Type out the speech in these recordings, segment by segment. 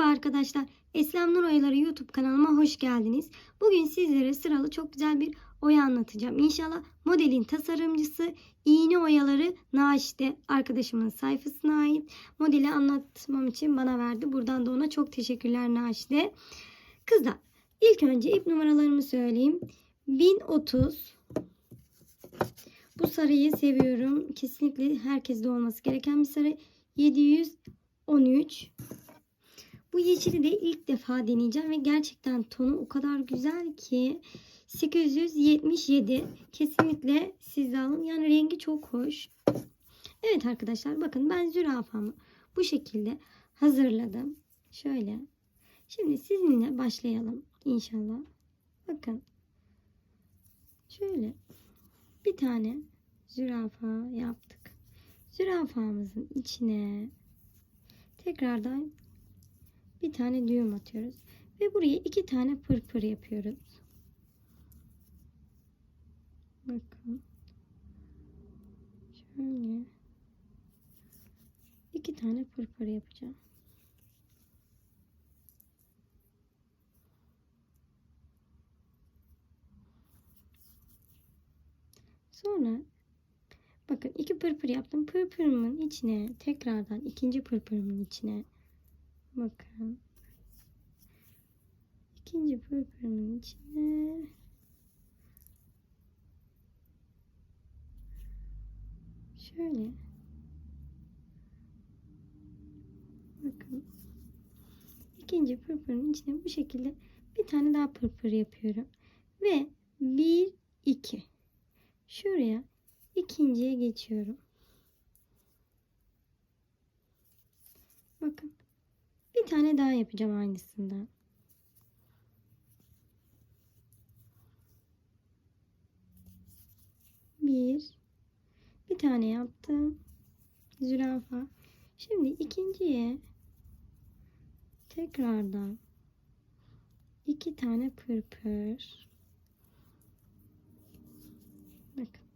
Merhaba arkadaşlar. Eslem Nur Oyaları YouTube kanalıma hoş geldiniz. Bugün sizlere sıralı çok güzel bir oya anlatacağım. İnşallah modelin tasarımcısı iğne oyaları Naşide arkadaşımın sayfasına ait. Modeli anlatmam için bana verdi. Buradan da ona çok teşekkürler Naşide. Kızlar ilk önce ip numaralarımı söyleyeyim. 1030 bu sarıyı seviyorum. Kesinlikle herkeste olması gereken bir sarı. 713 bu yeşili de ilk defa deneyeceğim ve gerçekten tonu o kadar güzel ki 877 kesinlikle siz de alın. Yani rengi çok hoş. Evet arkadaşlar bakın ben zürafamı bu şekilde hazırladım. Şöyle. Şimdi sizinle başlayalım inşallah. Bakın. Şöyle bir tane zürafa yaptık. Zürafamızın içine tekrardan bir tane düğüm atıyoruz. Ve buraya iki tane pırpır yapıyoruz. Bakın. Şöyle. iki tane pırpır yapacağım. Sonra bakın iki pırpır yaptım. Pırpırımın içine tekrardan ikinci pırpırımın içine bakın. İkinci pırpırımın içine şöyle. Bakın. İkinci pırpırın içine bu şekilde bir tane daha pırpır yapıyorum. Ve bir iki. Şuraya ikinciye geçiyorum. Bakın tane daha yapacağım aynısından. Bir. Bir tane yaptım. Zürafa. Şimdi ikinciye tekrardan iki tane pırpır bakın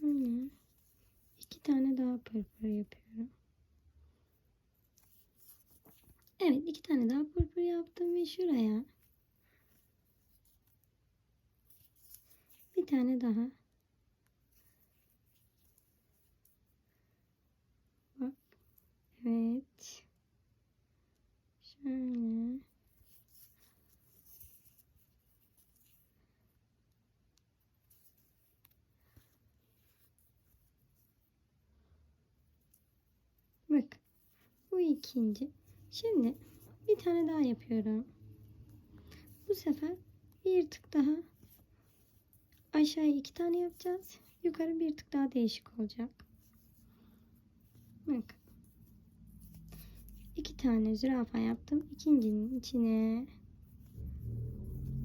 şöyle iki tane daha pırpır yapıyorum. Evet iki tane daha pırpır yaptım ve şuraya bir tane daha bak evet şöyle bak bu ikinci Şimdi bir tane daha yapıyorum. Bu sefer bir tık daha aşağıya iki tane yapacağız. Yukarı bir tık daha değişik olacak. Bak. İki tane zürafa yaptım. İkincinin içine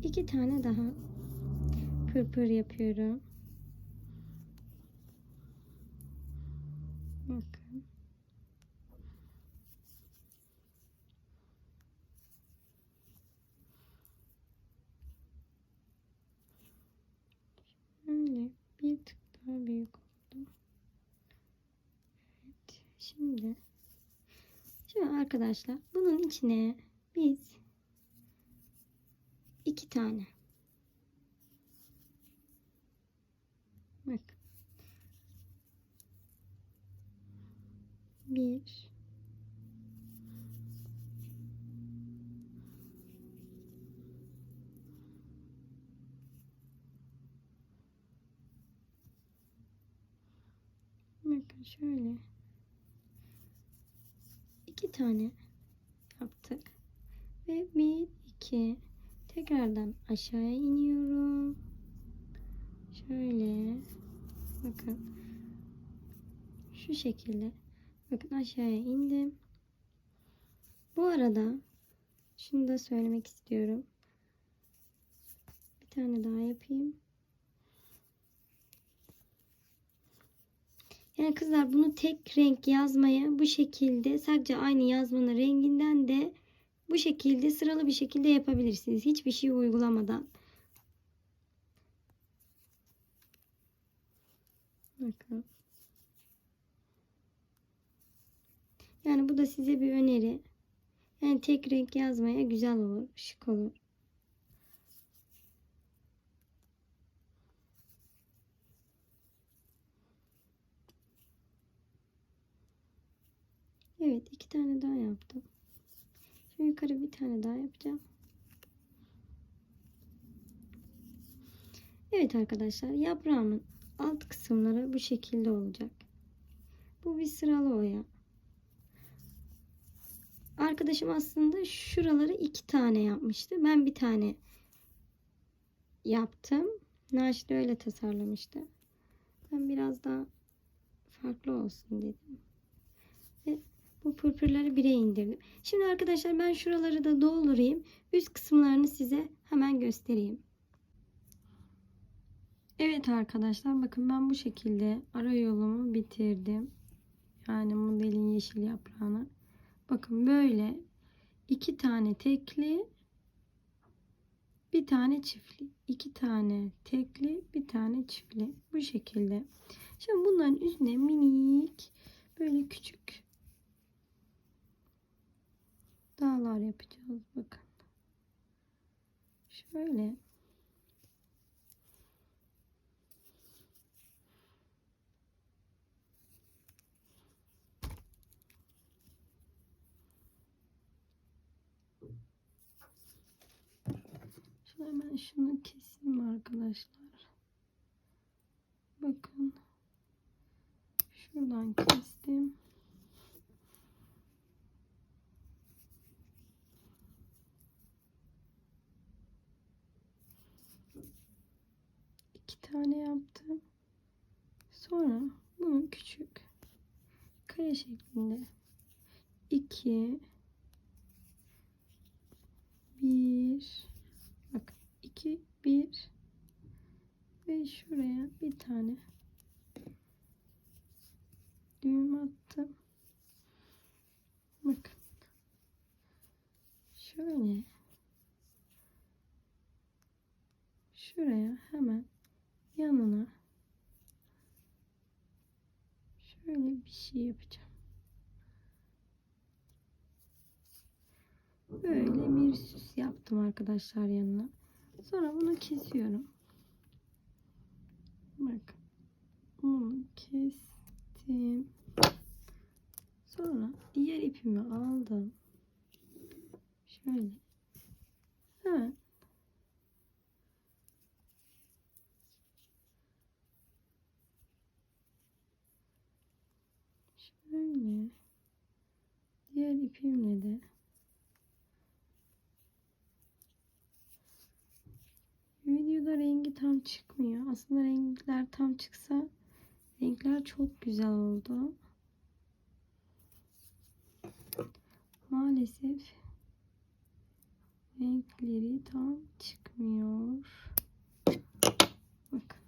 iki tane daha pırpır yapıyorum. Bakın. Öyle bir tık daha büyük oldu. Evet. Şimdi şimdi arkadaşlar. Bunun içine biz iki tane. Bak. Bir. Bakın şöyle. İki tane yaptık. Ve bir iki tekrardan aşağıya iniyorum. Şöyle. Bakın. Şu şekilde. Bakın aşağıya indim. Bu arada şunu da söylemek istiyorum. Bir tane daha yapayım. Yani kızlar bunu tek renk yazmaya bu şekilde sadece aynı yazmanın renginden de bu şekilde sıralı bir şekilde yapabilirsiniz. Hiçbir şey uygulamadan. Bakın. Yani bu da size bir öneri. Yani tek renk yazmaya güzel olur, şık olur. Evet, iki tane daha yaptım. Şimdi yukarı bir tane daha yapacağım. Evet arkadaşlar, yaprağımın alt kısımları bu şekilde olacak. Bu bir sıralı oya. Arkadaşım aslında şuraları iki tane yapmıştı. Ben bir tane yaptım. Naş de öyle tasarlamıştı. Ben biraz daha farklı olsun dedim. Bu pırpırları bire indirdim. Şimdi arkadaşlar ben şuraları da doldurayım. Üst kısımlarını size hemen göstereyim. Evet arkadaşlar bakın ben bu şekilde ara yolumu bitirdim. Yani modelin yeşil yaprağını. Bakın böyle iki tane tekli bir tane çiftli. iki tane tekli bir tane çiftli. Bu şekilde. Şimdi bunların üstüne minik böyle küçük dağlar yapacağız. Bakın. Şöyle. Şöyle hemen şunu keseyim arkadaşlar. Bakın. Şuradan kestim. İki tane yaptım. Sonra bunu küçük kaya şeklinde iki bir bak iki bir ve şuraya bir tane düğüm attım. Bakın. Şöyle şuraya hemen yanına şöyle bir şey yapacağım. Böyle bir süs yaptım arkadaşlar yanına. Sonra bunu kesiyorum. Bak. Bunu kestim. Sonra diğer ipimi aldım. Şöyle. Hemen şöyle diğer ipimle de Videoda rengi tam çıkmıyor. Aslında renkler tam çıksa renkler çok güzel oldu. Maalesef renkleri tam çıkmıyor. Bakın.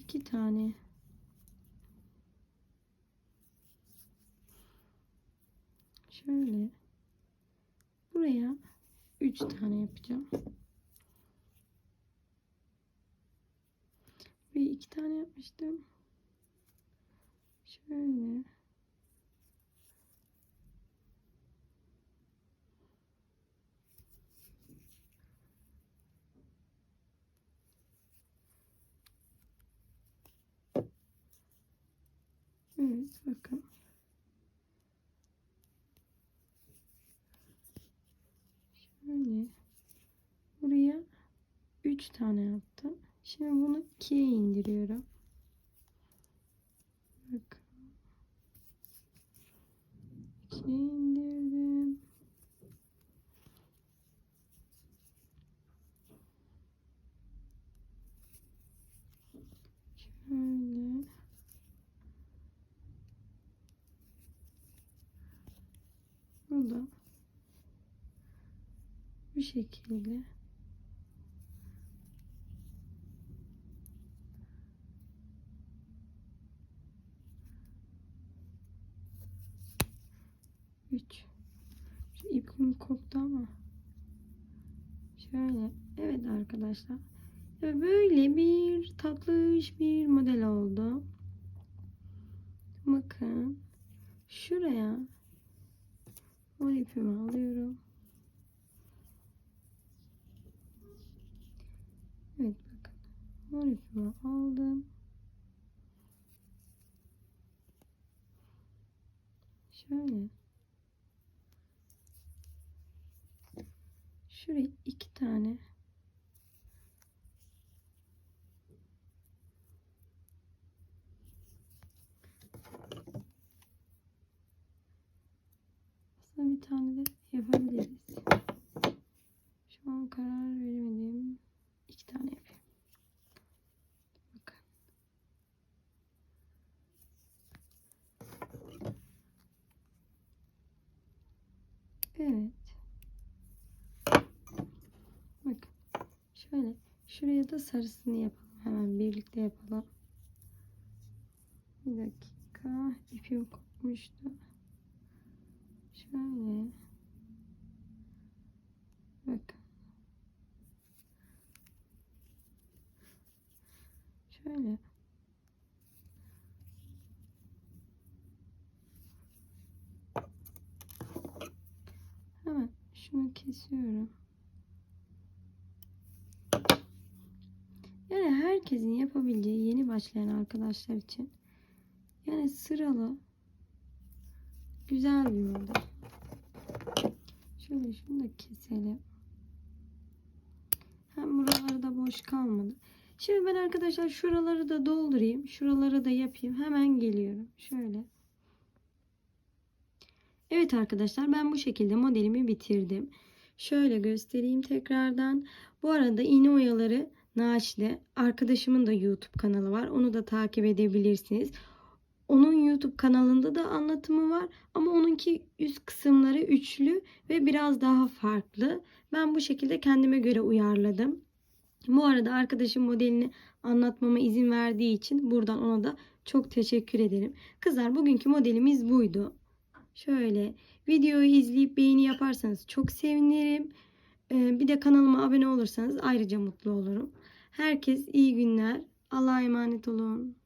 İki tane şöyle buraya 3 tane yapacağım. Ve 2 tane yapmıştım. Şöyle. Evet bakın. Şöyle buraya 3 tane yaptım. Şimdi bunu 2'ye indiriyorum. Bakın. 2'ye indirdim. Şöyle. Bu da bu şekilde üç Şu ipim koptu ama şöyle evet arkadaşlar böyle bir tatlış bir model oldu. Bakın. Şuraya mor ipimi alıyorum. Evet bakın. Mor ipimi aldım. Şöyle. Şuraya iki tane Aslında bir tane de yapabiliriz. Şu an karar veremedim. İki tane yapayım. Bakın. Evet. Bakın. Şöyle. Şuraya da sarısını yapalım. Hemen birlikte yapalım. Bir dakika. İpim kopmuştu. Şöyle. Bakın. Şöyle. Hemen şunu kesiyorum. Yani herkesin yapabileceği yeni başlayan arkadaşlar için yani sıralı güzel bir model. Şöyle şunu da keselim. Hem buraları da boş kalmadı. Şimdi ben arkadaşlar şuraları da doldurayım. Şuraları da yapayım. Hemen geliyorum. Şöyle. Evet arkadaşlar ben bu şekilde modelimi bitirdim. Şöyle göstereyim tekrardan. Bu arada iğne oyaları Naş'le arkadaşımın da YouTube kanalı var. Onu da takip edebilirsiniz. Onun YouTube kanalında da anlatımı var ama onunki üst kısımları üçlü ve biraz daha farklı. Ben bu şekilde kendime göre uyarladım. Bu arada arkadaşım modelini anlatmama izin verdiği için buradan ona da çok teşekkür ederim. Kızlar bugünkü modelimiz buydu. Şöyle videoyu izleyip beğeni yaparsanız çok sevinirim. Ee, Bir de kanalıma abone olursanız ayrıca mutlu olurum. Herkes iyi günler. Allah'a emanet olun.